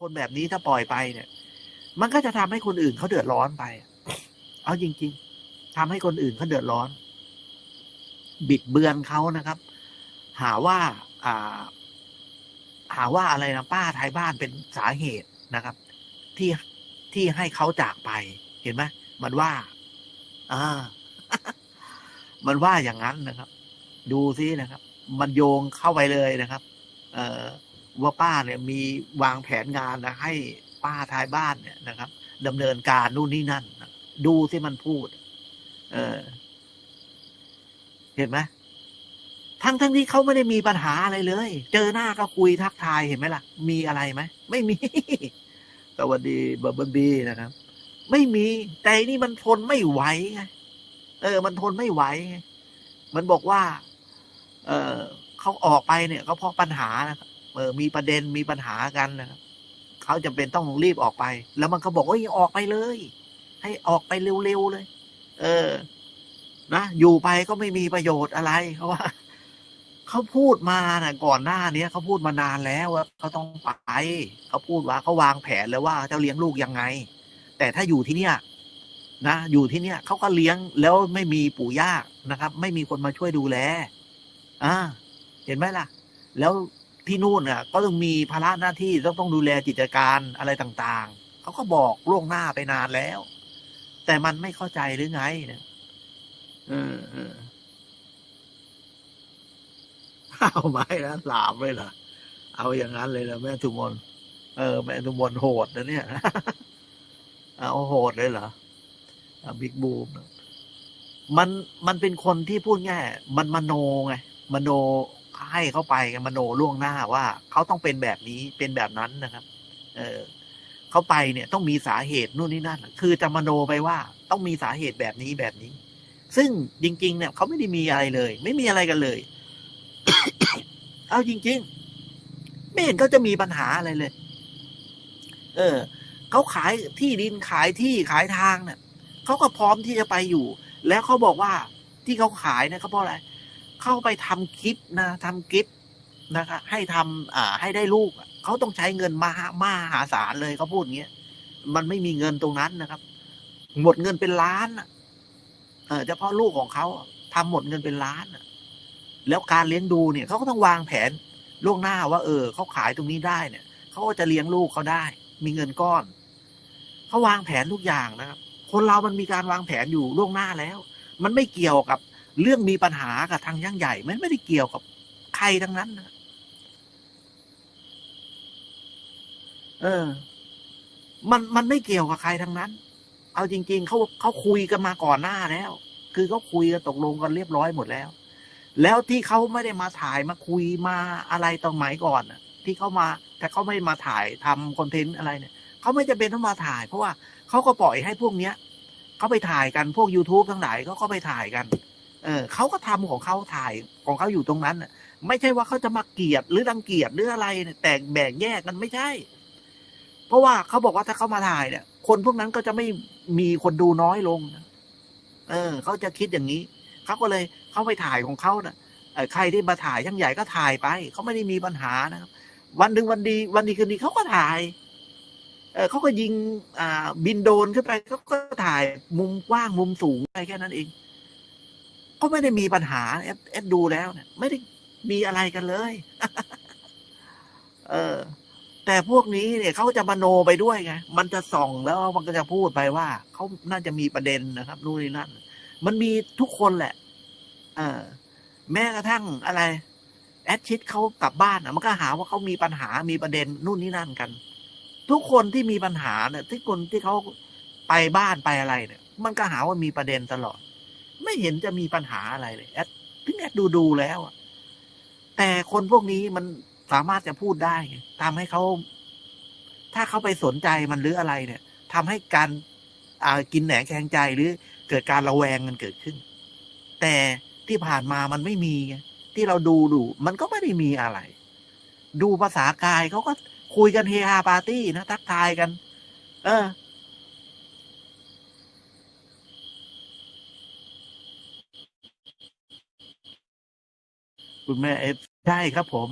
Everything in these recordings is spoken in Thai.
คนแบบนี้ถ้าปล่อยไปเนี่ย มันก็จะทำให้คนอื่นเขาเดือดร้อนไป เอาจริง ๆทำให้คนอื่นเขาเดือดร้อน บิดเบือนเขานะครับ หาว่า อ่า หาว่าอะไรนะป้าท้ายบ้านเป็นสาเหตุนะครับ ที่ที่ให้เขาจากไป เห็นไหมมันว่า อ่า มันว่าอย่างนั้นนะครับ ดูซินะครับ มันโยงเข้าไปเลยนะครับ เอ่อ ว่าป้าเนี่ยมีวางแผนงานนะให้ป้าท้ายบ้านเนี่ยนะครับดำเนินการนู่นนี่นั่น ดูสิมันพูด เออ เห็นไหมทั้งทั้งที่เขาไม่ได้มีปัญหาอะไรเลย เจอหน้าก็คุยทักทายเห็นไหมล่ะ มีอะไรไหมไม่มีสวัสดีบับเบิลบีนะครับ ไม่มี แต่นี่มันทนไม่ไหวไงเออ มันทนไม่ไหวไงมันบอกว่า เออเขาออกไปเนี่ย ก็เพราะปัญหานะครับ เออมีประเด็นมีปัญหากันนะครับเขาจำเป็นต้องรีบออกไป แล้วมันก็บอกว่าอออกไปเลย ให้ออกไปเร็วๆเลย เออ นะอยู่ไปก็ไม่มีประโยชน์อะไรเพราะว่าเขาพูดมานะก่อนหน้าเนี้ยเขาพูดมานานแล้วว่าเขาต้องไปเขาพูดว่าเขาวางแผนแล้วว่าจะเลี้ยงลูกยังไง แต่ถ้าอยู่ที่เนี่ยนะอยู่ที่เนี่ยเขาก็เลี้ยงแล้วไม่มีปู่ย่านะครับ ไม่มีคนมาช่วยดูแลอ่าเห็นไหมล่ะ แล้ว ที่นู่นน่ะ ก็ต้องมีภาระหน้าที่ต้องต้องดูแลกิจการอะไรต่างๆ เขาก็บอกล่วงหน้าไปนานแล้ว แต่มันไม่เข้าใจหรือไงเนี่ยเออเออเอาไม้นะหลามเลยเหรอเอาอย่างนั้นเลยนะแม่ทุมนเออ แม่ทุมนโหดนะเนี่ยเอาโหดเลยเหรอบิ๊กบูมมันมันเป็นคนที่พูดง่ายมันมโนไงมโน ให้เขาไปไงมโนล่วงหน้าว่าเขาต้องเป็นแบบนี้เป็นแบบนั้นนะครับ เออเขาไปเนี่ยต้องมีสาเหตุนู่นนี่นั่น คือจะมโนไปว่า ต้องมีสาเหตุแบบนี้แบบนี้ ซึ่งจริง ๆ เนี่ยเขาไม่ได้มีอะไรเลย ไม่มีอะไรกันเลย เอาจริง ๆ ไม่เห็นเขาจะมีปัญหาอะไรเลย เออเขาขายที่ดินขายที่ขายทางเนี่ยเขาก็พร้อมที่จะไปอยู่ แล้วเขาบอกว่าที่เขาขายเนี่ยเขาเพราะอะไร เข้าไปทำคลิปนะทำคลิปนะครับให้ทำอ่า ให้ได้ลูกเขาต้องใช้เงินมาหามหาศาลเลยเขาพูดอย่างเงี้ยมันไม่มีเงินตรงนั้นนะครับ หมดเงินเป็นล้านเออเฉพาะลูกของเขาอะทำหมดเงินเป็นล้านแล้วการเลี้ยงดูเนี่ยเขาก็ต้องวางแผนล่วงหน้าว่า เออเขาขายตรงนี้ได้เนี่ยเขาก็จะเลี้ยงลูกเขาได้ มีเงินก้อนเขาวางแผนทุกอย่างนะครับ คนเรามันมีการวางแผนอยู่ล่วงหน้าแล้ว มันไม่เกี่ยวกับ เรื่องมีปัญหากับทางย่างใหญ่ มันไม่ได้เกี่ยวกับใครทั้งนั้นนะเออ มันมันไม่เกี่ยวกับใครทั้งนั้น เอาจริง ๆเขาเขาคุยกันมาก่อนหน้าแล้ว คือเขาคุยกันตกลงกันเรียบร้อยหมดแล้ว แล้วที่เขาไม่ได้มาถ่ายมาคุยมาอะไรตอนไหนก่อนที่เขามา แต่เขาไม่มาถ่ายทำคอนเทนต์อะไรเนี่ยเขาไม่จะเป็นต้องมาถ่าย เพราะว่าเขาก็ปล่อยให้พวกเนี้ยเขาไปถ่ายกันพวก youtube ทั้งหลายเขาก็ไปถ่ายกัน เออเขาก็ทำของเขาถ่ายของเขาอยู่ตรงนั้นไม่ใช่ว่าเขาจะมาเกลียดหรือรังเกียจหรืออะไรแตกแบ่งแยกกันไม่ใช่ เพราะว่าเขาบอกว่าถ้าเขามาถ่ายเนี่ย คนพวกนั้นก็จะไม่มีคนดูน้อยลงเออเขาจะคิดอย่างนี้เขาก็เลยเขาไปถ่ายของเขาน่ะเอ่อใครที่มาถ่ายช่างใหญ่ก็ถ่ายไปเขาไม่ได้มีปัญหานะครับ วันหนึ่งวันดี วันดีคืนดีเขาก็ถ่ายเขาก็ยิงบินโดนขึ้นไปเขาก็ถ่ายมุมกว้างมุมสูงไปแค่นั้นเอง ก็ไม่ได้มีปัญหาเอสเอสดูแล้วเนี่ยไม่ได้มีอะไรกันเลย เออ แต่พวกนี้เนี่ยเขาจะมโนไปด้วยไงมันจะส่องแล้วมันก็จะพูดไปว่าเขาน่าจะมีประเด็นนะครับนู่นนี่นั่นมันมีทุกคนแหละ เออ แม้กระทั่งอะไร แอดชิดเขากลับบ้านอะ มันก็หาว่าเขามีปัญหามีประเด็นนู่นนี่นั่นกัน ทุกคนที่มีปัญหาเนี่ยที่คนที่เขาไปบ้านไปอะไรเนี่ย มันก็หาว่ามีประเด็นตลอด ไม่เห็นจะมีปัญหาอะไรเลยแอดถึงแอดดูดูแล้วอะแต่คนพวกนี้มันสามารถจะพูดได้ไงทำให้เขา ถ้าเขาไปสนใจมันหรืออะไรเนี่ยทำให้การอ่ากินแหนงแคงใจหรือเกิดการระแวงกันเกิดขึ้น แต่ที่ผ่านมามันไม่มีที่เราดูดู มันก็ไม่ได้มีอะไร ดูภาษากายเขาก็คุยกันเฮฮาปาร์ตี้นะทักทายกัน เออ คุณแม่เอฟใช่ครับผม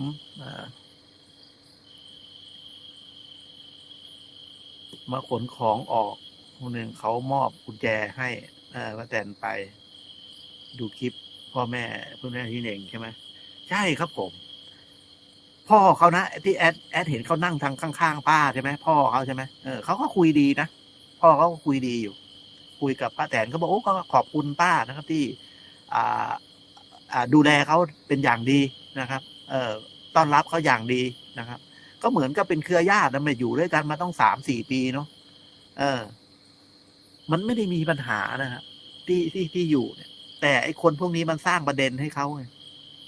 มาขนของออกคนหนึ่งเขามอบกุญแจให้เออป้าแตนไป ดูคลิป พ่อแม่พ่อแม่ที่เน่งใช่ไหมใช่ครับผม พ่อเขานะที่แอดแอดเห็นเขานั่งทางข้างๆป้าใช่ไหมพ่อเขาใช่ไหมเออเขาก็คุยดีนะพ่อเขาก็คุยดีอยู่ คุยกับป้าแตนก็บอกโอ้ก็ขอบคุณป้านะครับที่ อ่า ดูแลเขาเป็นอย่างดีนะครับเอต้อนรับเขาอย่างดีนะครับ ก็เหมือนกับเป็นเครือญาตินะมาอยู่ด้วยกันมาต้องสามสี่ปีเนาะเออ มันไม่ได้มีปัญหานะครับที่ที่ที่อยู่เนี่ย แต่ไอคนพวกนี้มันสร้างประเด็นให้เขาไง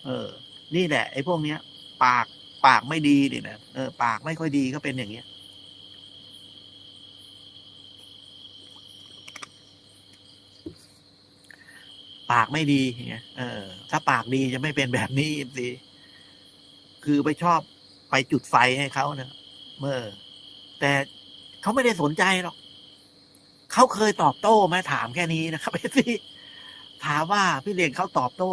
เออ นี่แหละ ไอพวกเนี้ย ปากปากไม่ดีเนี่นะเออปากไม่ค่อยดีก็เป็นอย่างเงี้ย ปากไม่ดีอย่างเงี้ยเออ ถ้าปากดีจะไม่เป็นแบบนี้สิคือไปชอบไปจุดไฟให้เขาเนะเมื่อ แต่เขาไม่ได้สนใจหรอกเขาเคยตอบโต้ไหมถามแค่นี้นะครับเอซี่ถามว่าพี่เลียงเขาตอบโต้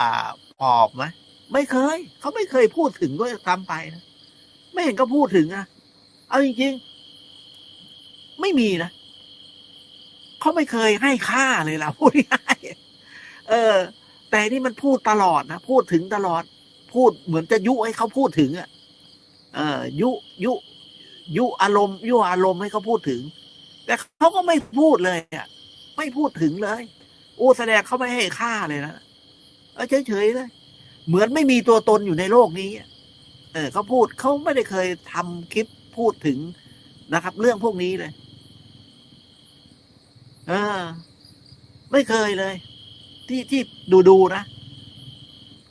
อ่าปอบไหมไม่เคย เขาไม่เคยพูดถึงด้วยซ้ำไปนะไม่เห็นก็พูดถึงอะเอาจริงๆ ไม่มีนะเขาไม่เคยให้ค่าเลยล่ะพูดง่าย เออ แต่นี่มันพูดตลอดนะพูดถึงตลอด พูดเหมือนจะยุให้เขาพูดถึงอะเออยุยุยุอารมณ์ยุอารมณ์ให้เขาพูดถึง แต่เขาก็ไม่พูดเลยอะไม่พูดถึงเลยโอ้แสดงเขาไม่ให้ค่าเลยนะเออเฉยๆเลย เหมือนไม่มีตัวตนอยู่ในโลกนี้เออเขาพูดเขาไม่ได้เคยทำคลิปพูดถึงนะครับ เรื่องพวกนี้เลย เออ ไม่เคยเลย ที่ที่ดูดูๆนะ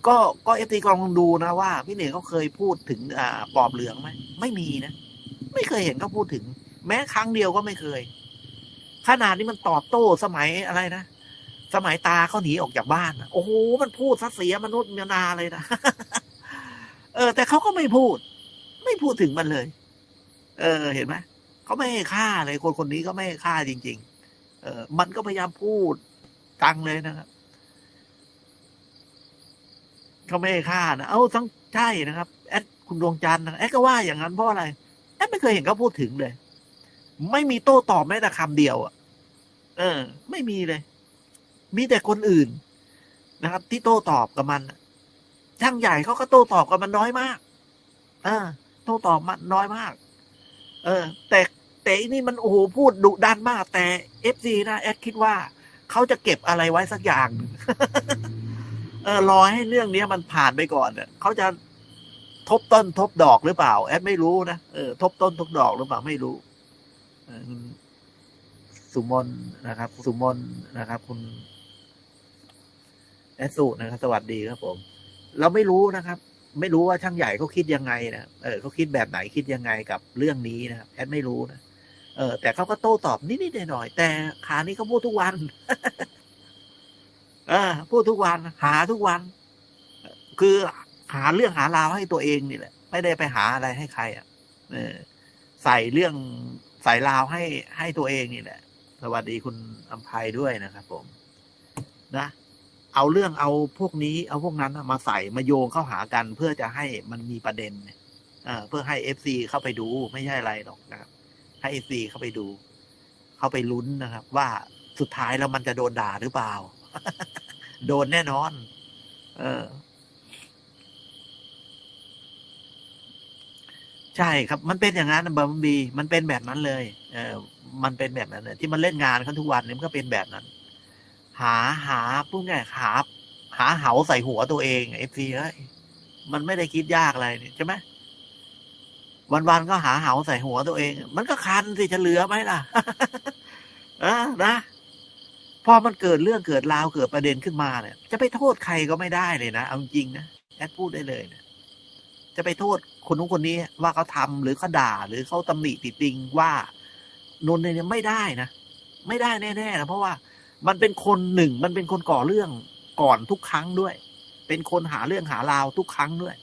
ก็ก็เอฟตีกองลองดูนะว่า พี่เหน่งเขาเคยพูดถึง อ่าปอบเหลืองไหมไม่มีนะ ไม่เคยเห็นเขาพูดถึง แม้ครั้งเดียวก็ไม่เคย ขนาดนี้มันตอบโต้สมัยอะไรนะสมัยตาเขาหนีออกจากบ้านโอ้โหมันพูดซะเสียมนุษย์มนาเลยนะเออ แต่เขาก็ไม่พูด ไม่พูดถึงมันเลย เออ เห็นไหมเขาไม่ให้ค่าเลยคนคนนี้ก็ไม่ให้ค่าจริง ๆ เออ มันก็พยายามพูดตังเลยนะครับ เขาไม่ให้ค่านะเอาทั้งใช่นะครับแอดคุณดวงจันทร์นะแอดก็ว่าอย่างนั้นเพราะอะไรแอดไม่เคยเห็นเขาพูดถึงเลย ไม่มีโต้ตอบแม้แต่คำเดียวอะ เออ ไม่มีเลย มีแต่คนอื่นนะครับ ที่โต้ตอบกับมันช่างใหญ่เขาก็โต้ตอบกับมันน้อยมากเออโต้ตอบมันน้อยมาก เออ แต่แต่อันนี่มันโอ้โหพูดดุดันมาก แต่เอฟซีนะแอดคิดว่าเขาจะเก็บอะไรไว้สักอย่าง ออรอให้เรื่องเนี้ยมันผ่านไปก่อนเนี่ยเขาจะทบต้นทบดอกหรือเปล่า แอดไม่รู้นะเออทบต้นทบดอกหรือเปล่าไม่รู้สุมนนะครับ สุมนนะครับ คุณแอดสุนะครับ สวัสดีครับผม เราไม่รู้นะครับ ไม่รู้ว่าช่างใหญ่เขาคิดยังไงนะเออเขาคิดแบบไหนคิดยังไงกับเรื่องนี้นะครับแอดไม่รู้นะเออแต่เขาก็โต้ตอบนิดๆหน่อยๆแต่ขานี้เขาพูดทุกวัน เออพูดทุกวันหาทุกวัน คือหาเรื่องหาราวให้ตัวเองนี่แหละ ไม่ได้ไปหาอะไรให้ใคร อะ เออ ใส่เรื่องใส่ราวให้ให้ตัวเองนี่แหละ สวัสดีคุณอัมภัยด้วยนะครับผม นะเอาเรื่องเอาพวกนี้ เอาพวกนั้นมาใส่มาโยงเข้าหากัน เพื่อจะให้มันมีประเด็นเนี่ยเออเพื่อให้เอฟซีเข้าไปดูไม่ใช่อะไรหรอกนะครับ ให้เอฟซีเข้าไปดู เข้าไปลุ้นนะครับ ว่าสุดท้ายแล้วมันจะโดนด่าหรือเปล่า โดนแน่นอน เออ ใช่ครับ มันเป็นอย่างนั้นบัมบี มันเป็นแบบนั้นเลย เออ มันเป็นแบบนั้นเลยที่มันเล่นงานเขาทุกวันนี่มันก็เป็นแบบนั้น หาหาพวกเนี่ยหาหาเหาใส่หัวตัวเองเอฟซีเอ้ยมันไม่ได้คิดยากอะไรนี่ใช่ไหมวันๆก็หาเหาใส่หัวตัวเอง มันก็คันสิจะเหลือไหมล่ะ เออนะ พอมันเกิดเรื่องเกิดราวเกิดประเด็นขึ้นมาเนี่ย จะไปโทษใครก็ไม่ได้เลยนะเอาจริงนะแอดพูดได้เลยนะจะไปโทษคนนู้นคนนี้ว่าเขาทำหรือเขาด่า หรือเขาตำหนิติติงว่านนเนี่ยไม่ได้นะไม่ได้แน่ๆนะเพราะว่ามันเป็นคนหนึ่งมันเป็นคนก่อเรื่องก่อนทุกครั้งด้วย เป็นคนหาเรื่องหาราวทุกครั้งด้วย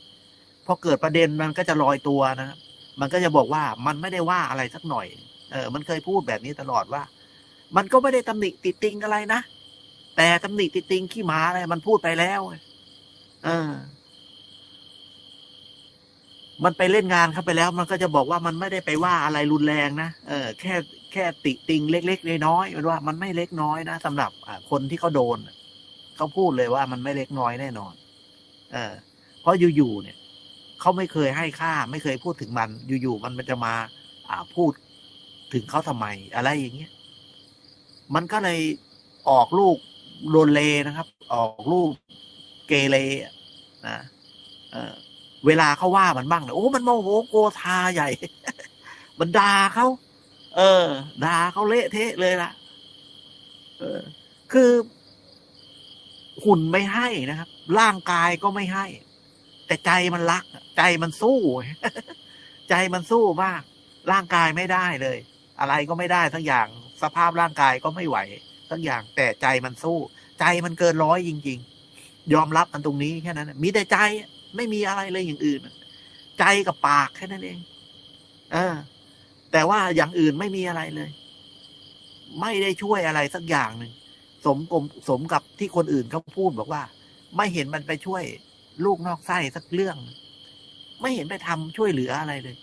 พอเกิดประเด็นมันก็จะลอยตัวนะมันก็จะบอกว่ามันไม่ได้ว่าอะไรสักหน่อย เออ มันเคยพูดแบบนี้ตลอดว่า มันก็ไม่ได้ตำหนิติติงอะไรนะ แต่ตำหนิติติงขี้หมาอะไรมันพูดไปแล้ว เออ มันไปเล่นงานเข้าไปแล้ว มันก็จะบอกว่ามันไม่ได้ไปว่าอะไรรุนแรงนะเออ แค่แค่ติติงเล็กๆน้อยๆมันว่ามันไม่เล็กน้อยนะสำหรับคนที่เขาโดนเขาพูดเลยว่ามันไม่เล็กน้อยแน่นอน เออ เพราะอยู่ๆเนี่ยเขาไม่เคยให้ค่า ไม่เคยพูดถึงมัน อยู่ๆมันมันจะมา อ่าพูดถึงเขาทำไม อะไรอย่างเงี้ย มันก็เลยออกลูกโดนเลนะครับ ออกลูกเกเรนะเเวลาเขาว่ามันบ้างเนี่ยโอ้มันโมโหโกธาใหญ่ มันด่าเขาเออด่าเขาเละเทะเลยล่ะ เออ คือหุ่นไม่ให้นะครับ ร่างกายก็ไม่ให้ แต่ใจมันรัก ใจมันสู้ ใจมันสู้มาก ร่างกายไม่ได้เลย อะไรก็ไม่ได้ทั้งอย่าง สภาพร่างกายก็ไม่ไหวทั้งอย่างแต่ใจมันสู้ ใจมันเกินร้อยจริง ๆ ยอมรับกันตรงนี้แค่นั้นมีแต่ใจไม่มีอะไรเลยอย่างอื่น ใจกับปากแค่นั้นเอง เออ แต่ว่าอย่างอื่นไม่มีอะไรเลย ไม่ได้ช่วยอะไรสักอย่างหนึ่งสมกมสมกับที่คนอื่นเขาพูดบอกว่า ไม่เห็นมันไปช่วย ลูกนอกไส้สักเรื่อง ไม่เห็นไปทำช่วยเหลืออะไรเลย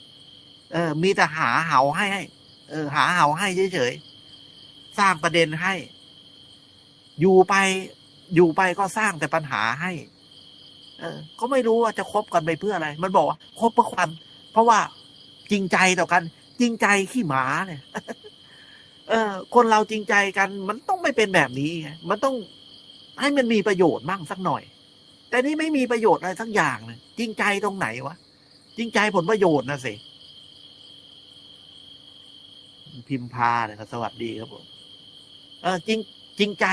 เออ มีแต่หาเหาให้ให้เออ หาเหาให้เฉยๆ สร้างประเด็นให้ อยู่ไป อยู่ไปก็สร้างแต่ปัญหาให้ เออ ก็ไม่รู้ว่าจะคบกันไปเพื่ออะไร มันบอกว่าคบเพื่อความ เพราะว่าจริงใจต่อกัน จริงใจขี้หมาเนี่ย เออ คนเราจริงใจกัน มันต้องไม่เป็นแบบนี้ไงมันต้องให้มันมีประโยชน์บ้างสักหน่อย แต่นี่ไม่มีประโยชน์อะไรสักอย่างเลยจริงใจตรงไหนวะจริงใจผลประโยชน์นะสิพิมพาเนี่ยครับสวัสดีครับผม เออจริงจริงใจ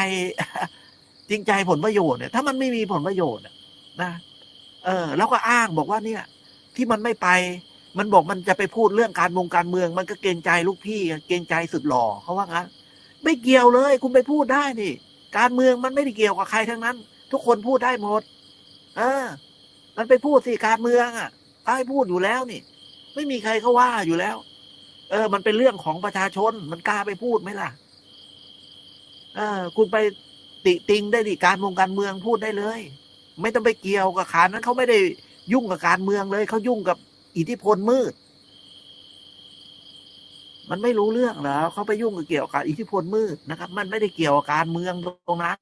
จริงใจผลประโยชน์เนี่ย ถ้ามันไม่มีผลประโยชน์นะเออ แล้วก็อ้างบอกว่าเนี่ย ที่มันไม่ไป มันบอกมันจะไปพูดเรื่องการวงการเมือง มันก็เกรงใจลูกพี่ เกรงใจสุดหล่อเขาว่างั้นไม่เกี่ยวเลย คุณไปพูดได้นี่ การเมืองมันไม่ได้เกี่ยวกับใครทั้งนั้น ทุกคนพูดได้หมด เออ มันไปพูดสิการเมืองอะใต้พูดอยู่แล้วนี่ ไม่มีใครเขาว่าอยู่แล้ว เออ มันเป็นเรื่องของประชาชน มันกล้าไปพูดไหมล่ะ เออ คุณไปติติงได้ดิการวงการเมืองพูดได้เลย ไม่ต้องไปเกี่ยวกับขานั้นเขาไม่ได้ยุ่งกับการเมืองเลยเขายุ่งกับอิทธิพลมืด มันไม่รู้เรื่องแล้วเขาไปยุ่งกับเกี่ยวกับอิทธิพลมืดนะครับ มันไม่ได้เกี่ยวกับการเมืองตรงนั้น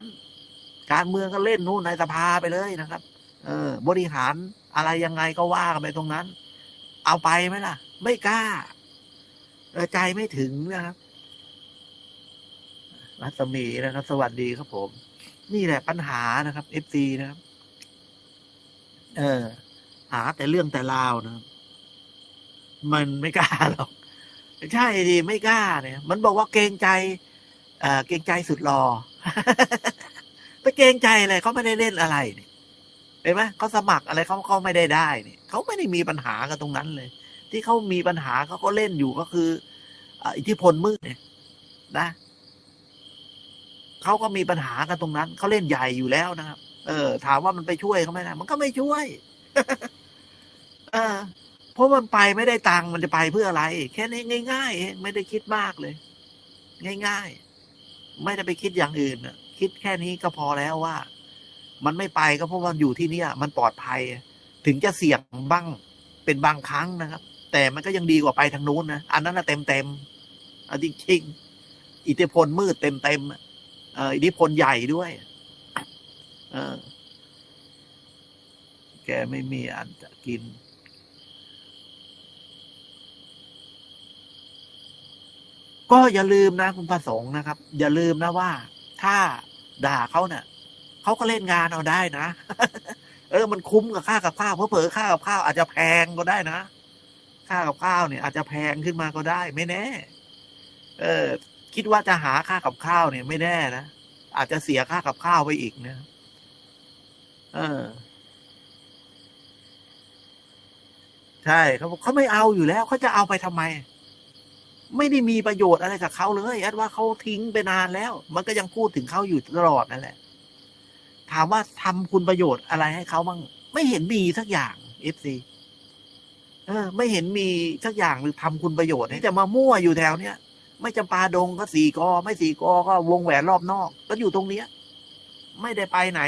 การเมืองก็เล่นนู่นในสภาไปเลยนะครับ เออ บริหารอะไรยังไงก็ว่ากันไปตรงนั้น เอาไปไหมล่ะ ไม่กล้าใจไม่ถึงนะครับ รัศมีนะครับ สวัสดีครับผม นี่แหละปัญหานะครับเอฟซีนะครับ เออ หาแต่เรื่องแต่ราวนะครับมันไม่กล้าหรอกใช่ดิไม่กล้าเนี่ย มันบอกว่าเกรงใจเอ่อเกรงใจสุดรอไปเกรงใจอะไรเขาไม่ได้เล่นอะไรเนี่ยเห็นไหมเขาสมัครอะไรเขาเขาไม่ได้ได้เนี่ยเขาไม่ได้มีปัญหากันตรงนั้นเลย ที่เขามีปัญหาเขาก็เล่นอยู่ก็คืออิทธิพลมืดเนี่ยนะ เขาก็มีปัญหากันตรงนั้นเขาเล่นใหญ่อยู่แล้วนะครับ เออ ถามว่ามันไปช่วยเขาไหมนะมันก็ไม่ช่วยเออเพราะมันไปไม่ได้ตังค์มันจะไปเพื่ออะไร แค่นี้ง่ายๆเองไม่ได้คิดมากเลย ง่ายๆ ไม่ได้ไปคิดอย่างอื่นนะคิดแค่นี้ก็พอแล้วว่า มันไม่ไปก็เพราะว่าอยู่ที่เนี่ย มันปลอดภัย ถึงจะเสี่ยงบ้างเป็นบางครั้งนะครับ แต่มันก็ยังดีกว่าไปทางนู้นนะอันนั้นนะเต็มเต็มๆเอาจริงๆอิทธิพลมืดเต็มเต็มๆเอ่อ อิทธิพลใหญ่ด้วยแกไม่มีอันจะกิน ก็อย่าลืมนะคุณประสงค์นะครับ อย่าลืมนะว่า ถ้าด่าเขาเนี่ยเขาก็เล่นงานเอาได้นะ เออ มันคุ้มกับค่ากับข้าวเพราะเผลอค่ากับข้าวอาจจะแพงก็ได้นะค่ากับข้าวเนี่ยอาจจะแพงขึ้นมาก็ได้ ไม่แน่ เออ คิดว่าจะหาค่ากับข้าวเนี่ยไม่แน่นะอาจจะเสียค่ากับข้าวไปอีกนะเออ ใช่เขาบอกเขาไม่เอาอยู่แล้วเขาจะเอาไปทำไม ไม่ได้มีประโยชน์อะไรกับเขาเลยแอดว่าเขาทิ้งไปนานแล้ว มันก็ยังพูดถึงเขาอยู่ตลอดนั่นแหละ ถามว่าทำคุณประโยชน์อะไรให้เขาบ้างไม่เห็นมีสักอย่างเอฟซีเออ ไม่เห็นมีสักอย่างหรือทำคุณประโยชน์ให้จะมามั่วอยู่แถวเนี้ย ไม่จำปาดงก็สี่กอ ไม่สี่กอก็วงแหวนรอบนอก ก็อยู่ตรงเนี้ย ไม่ได้ไปไหน